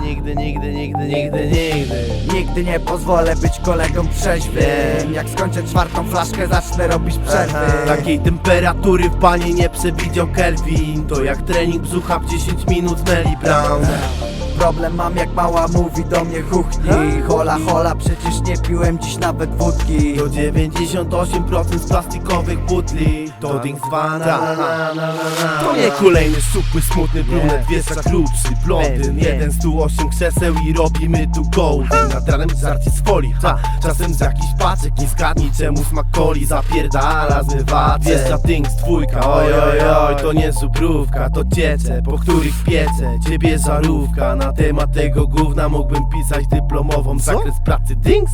nigdy, nigdy, nigdy, nigdy, nigdy Nigdy. nie pozwolę być kolegą trzeźwym Jak skończę czwartą flaszkę zacznę robić przerwy. Takiej temperatury w banie nie przewidział Kelvin. To jak trening brzucha w 10 minut Meli Brown Problem mam jak mała mówi do mnie chuchni Hola hola przecież nie piłem dziś nawet wódki. To 98% z plastikowych butli. To Dings 2 na na na na na na To nie kolejny supły, smutny brunet Wiesza krótszy, blondyn. Jeden stół, osiem krzeseł i robimy tu golden. Nad ranem żarcie z folii, ha. Czasem z jakichś paczek Nie zgadnij czemu smak coli Zapierdala zmywacze Wiesza Dings dwójka, oj oj oj To nie zubrówka, to ciece Po których piece. Ciebie żarówka Na temat tego gówna mógłbym pisać dyplomową Zakres pracy. Dings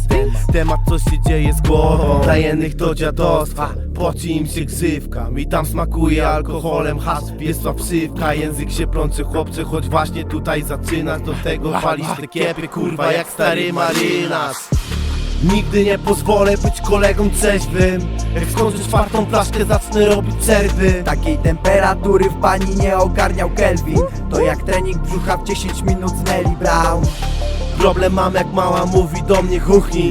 Temat co się dzieje z głową. Dla jednych to dziadostwa Poci im się ksywka. Mi tam smakuje alkoholem Hasp jest słabszywka Język się plącze chłopcze Choć właśnie tutaj zaczynasz Do tego palisz te kiepy Kurwa jak stary marynarz Nigdy nie pozwolę być kolegą trzeźwym. Jak skończę czwartą flaszkę zacznę robić przerwy. Takiej temperatury w pani nie ogarniał Kelvin. To jak trening brzucha w 10 minut z Nelly Brown. Problem mam jak mała mówi do mnie chuchni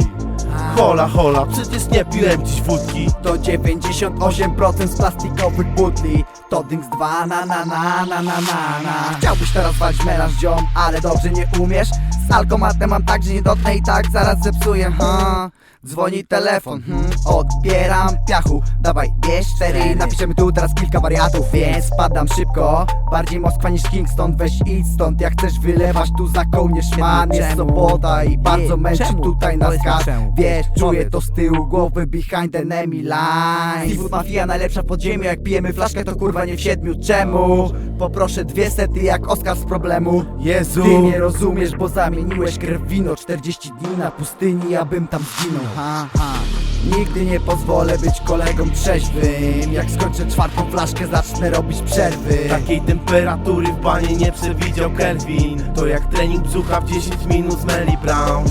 Hola hola, przecież nie piłem dziś wódki. To 98% z plastikowych butli To Dings 2 na na na na na na na Chciałbyś teraz walić melanż ziom, ale dobrze nie umiesz Z alkomatem mam tak, że nie dotknę i tak zaraz zepsuję ha. Dzwoni telefon, hmm, odbieram piachu. Dawaj, bierz cztery, napiszemy tu teraz kilka wariatów. Więc spadam szybko, bardziej Moskwa niż Kingston. Weź idź stąd, jak chcesz wylewać tu za kołnierz. Man Jest sobota i bardzo męczy tutaj nas gaz Wiesz, czuję to z tyłu głowy behind the enemy lines. Seafood Mafia najlepsza w podziemiu. Jak pijemy flaszkę to kurwa nie w siedmiu. Czemu? Poproszę dwie sety jak Oskar z problemu. Jezu. Ty nie rozumiesz, bo zamieniłeś krew wino. 40 dni na pustyni, abym tam zginął ha, ha. Nigdy nie pozwolę być kolegą trzeźwym. Jak skończę czwartą flaszkę zacznę robić przerwy. Takiej temperatury w banie nie przewidział Kelvin. To jak trening brzucha w 10 minut z Meli Brown.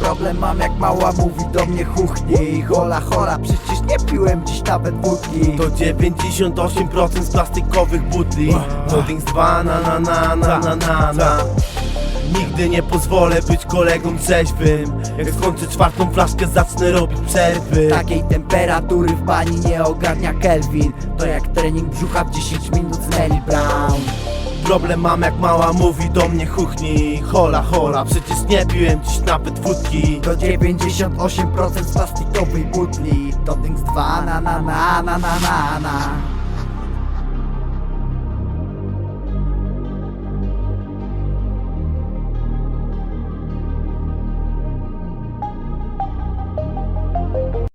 Problem mam jak mała mówi do mnie chuchni Hola hola, przecież nie piłem dziś nawet wódki. To 98% z plastikowych butli To Dings 2 na na na na na na na Nigdy nie pozwolę być kolegą trzeźwym. Jak skończę czwartą flaszkę zacznę robić przerwy. Takiej temperatury w bani nie ogarnia Kelvin. To jak trening brzucha w 10 minut z Nelly Brown. Problem mam jak mała mówi do mnie chuchni Hola hola, przecież nie piłem dziś nawet wódki. To 98% z plastikowej butli. To Dings 2 na na na na na na na